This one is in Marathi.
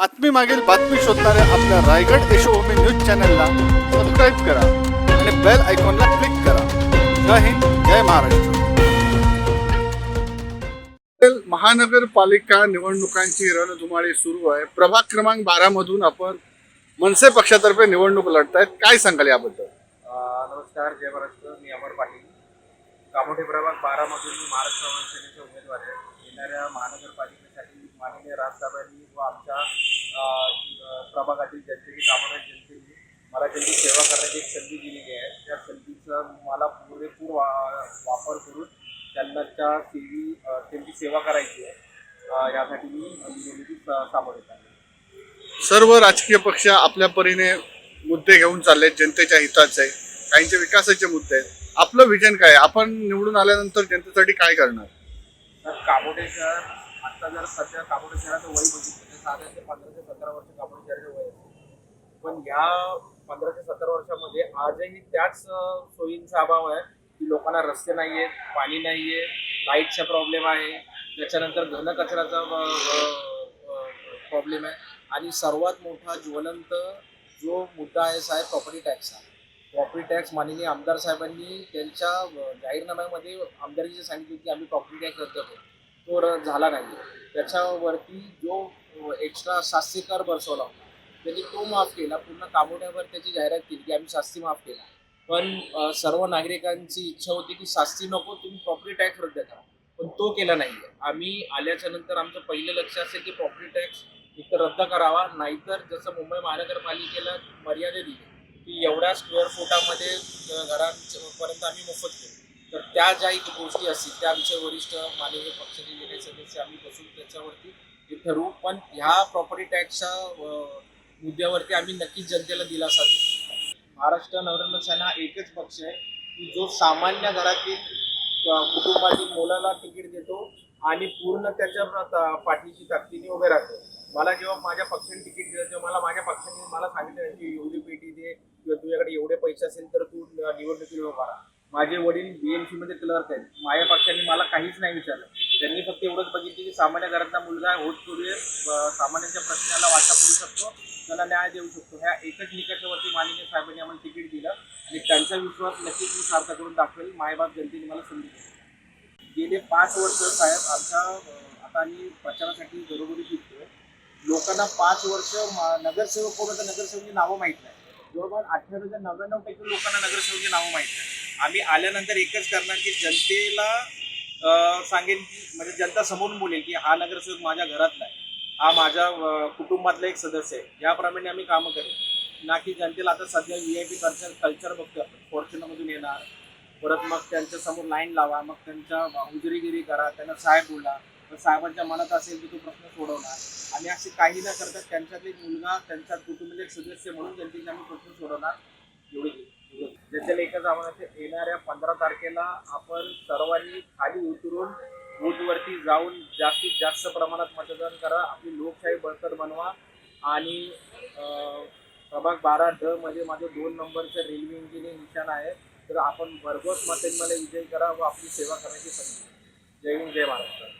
बातमी मागील बातमी शोधणाऱ्या आपल्या रायगड यशोभूमी न्यूज चॅनलला सबस्क्राईब करा आणि बेल आयकॉनला क्लिक करा. जय हिंद जय महाराष्ट्र. महानगरपालिका निवडणुकांची रणधुमाळी सुरू आहे. प्रभाग क्रमांक बारा मधून आपण मनसे पक्षातर्फे निवडणूक लढतायत. काय सांगाल याबद्दल? नमस्कार जय महाराष्ट्र. मी अमर पाटील. कामोठे प्रभाग बारामधून मी महाराष्ट्र नवं सेनेचे उमेदवार आहे येणाऱ्या महानगरपालिकेसाठी माननीय राजसाहेबांनी व आमच्या प्रभागातील जनतेची कामोठ्या जनतेने मला त्यांची सेवा करण्याची एक संधी दिलेली आहे. त्या संधीचा मला पुरेपूर वा वापर करून त्यांनाच्या सेवी अ, त्यांची सेवा करायची आहे. यासाठी मी निवडणुकीत सामोरे येत आहे. सर्व राजकीय पक्ष आपल्या परीने मुद्दे घेऊन चालले जनतेच्या हिताचे काहींचे विकासाचे मुद्दे आहेत. आपलं विजन काय? आपण निवडून आल्यानंतर जनतेसाठी काय करणार? शहर आता जर सध्या कामोठे शहराचं वय बघितलं तर साधारण ते पंधरा ते सतरा वर्ष कामोठे शहराचं वय पण ह्या पंधरा ते सतरा वर्षामध्ये आजही त्याच सोयींचा अभाव आहे की लोकांना रस्ते नाही आहेत पाणी नाही आहे लाईटचा प्रॉब्लेम आहे. त्याच्यानंतर घनकचऱ्याचा प्रॉब्लेम आहे. आणि सर्वात मोठा ज्वलंत जो मुद्दा आहे साहेब प्रॉपर्टी टॅक्सचा प्रॉपर्टी टॅक्स माननीय आमदार साहेबांनी त्यांच्या जाहीरनाम्यामध्ये आमदारीचे सांगितले की आम्ही प्रॉपर्टी टॅक्स रद्द करू. तो झाला नाही त्याच्यावरती जो एक्स्ट्रा सातशे कर बसवला होता त्यांनी तो माफ केला. पूर्ण कामोड्यावर त्याची जाहिरात केली की आम्ही शास्ती माफ केला. पण सर्व नागरिकांची इच्छा होती की शास्ती नको तुम्ही प्रॉपर्टी टॅक्स रद्द करा. पण तो केला नाही आम्ही आल्याच्यानंतर आमचं पहिलं लक्ष असेल की प्रॉपर्टी टॅक्स इथं रद्द करावा. नाहीतर जसं मुंबई महानगरपालिकेला मर्यादा दिली की एवढ्या स्क्वेअर फुटामध्ये घरांपर्यंत आम्ही मोफत केलं तर त्या ज्या गोष्टी असतील त्या आमचे वरिष्ठ माननीय पक्षाचे जे काही सदस्य आम्ही बसून त्याच्यावरती हे ठरवू. पण ह्या प्रॉपर्टी टॅक्सच्या मुद्द्यावरती आम्ही नक्कीच जनतेला दिलासा देऊ. महाराष्ट्र नवरत्न सेना हा एकच पक्ष आहे की जो सामान्य घरातील कुटुंबातील मुलाला तिकीट देतो आणि पूर्ण त्याच्या पाठीची ताकदीने उभे राहतो. मला जेव्हा माझ्या पक्षाने तिकीट दिलं तेव्हा मला माझ्या पक्षाने मला सांगितलं की एवढी पेटी दे किंवा तुझ्याकडे एवढे पैसे असेल तर तू निवडणुकीवर उभा राहा. माझे वडील बीएमसी मध्ये क्लर्क आहेत. माझ्या पक्षाने मला काहीच नाही विचारलं. त्यांनी फक्त एवढंच बघितलं की सामान्य घरातला मुलगा होत करूये सामान्यांच्या प्रश्नाला वाचा करू शकतो त्याला न्याय देऊ शकतो. ह्या एकच निकषावरती माननीय साहेबांनी आम्हाला तिकीट दिलं आणि त्यांचा विश्वास नक्कीच मी सार्थ करून दाखवेल मायबाप जनतेने मला संधी दिली. गेले पाच वर्ष साहेब आमच्या आता आम्ही प्रचारासाठी घरोघरी फिरतोय. लोकांना पाच वर्ष मा- नगरसेवक कोण होतं? नगरसेवकची नावं माहीत नाही. जवळपास अठ्ठ्याण्णव ते नव्याण्णव टक्के लोकांना नगरसेवकची नावं माहीत नाही. आम्ही आल्यानंतर एकच करणार की जनतेला सांगेन की म्हणजे जनता समोरून बोलेल की हा नगरसेवक माझ्या घरातला आहे हा माझ्या कुटुंबातला एक सदस्य आहे. याप्रमाणे आम्ही कामं करेन. ना की जनतेला आता सध्या V I P culture culture बघतो आपण. फॉर्च्युनरमधून येणार. परत मग त्यांच्यासमोर लाईन लावा. मग त्यांच्या हुजरीगिरी करा. त्यांना साहेब बोला. तर साहेबांच्या मनात असेल की तो प्रश्न सोडवणार. आणि असे काही न करता त्यांच्यात मुलगा त्यांच्या कुटुंबातील एक सदस्य म्हणून जनतेचे आम्ही प्रश्न सोडवणार. एवढी. जनतेला एकच आव्हान येणाऱ्या पंधरा तारखेला आपण सर्वांनी खाली उतरून बूथवरती जाऊन जास्तीत जास्त प्रमाणात मतदान करा. आपली लोकशाही बळकट बनवा. आणि प्रभाग बारा ड मध्ये माझं दोन नंबरचं रेल्वे इंजिनिअर निशाण आहे. तर आपण भरघोस मतेंमध्ये विजय करा व आपली सेवा करण्याची संधी. जय हिंद जय महाराष्ट्र.